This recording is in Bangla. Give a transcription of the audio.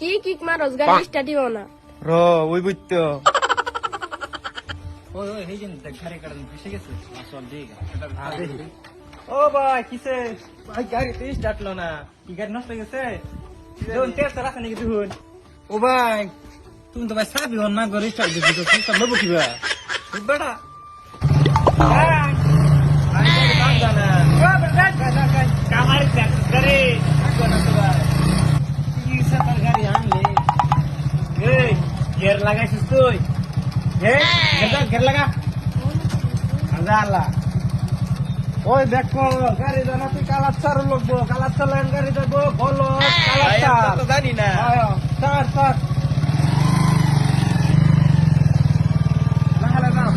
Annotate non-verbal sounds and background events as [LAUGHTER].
কি কিক মারস গাড়ি স্টার্টই হও না? র ওই বুঝতো [LAUGHS] ওই ওই এই যে গাড়ি কাটান ফেসে গেছে? আসল দিক ও ভাই কিসে? ভাই গাড়ি তো স্টার্ট লো না। কি গাড়ি নষ্ট হয়ে গেছে? দেখুন তেল চালাছে নাকি দেখুন ও ভাই তুমি তো ভাই সাবি না করে স্টার্ট দিবি তো সব নেব কিবা? বেটা কামারি করে কি সাতার গাড়ি আনলে গের লাগাইছিস তুই। গের লাগা। আল্লাহ। ওই দেখো গাড়ি জানা তুই কালাচ্ছার লোকবো কালাচ্ছার লাইন গাড়ি দেবো বলো কালাচ্ছার। জানি না। স্যার স্যার লাগালে দাও।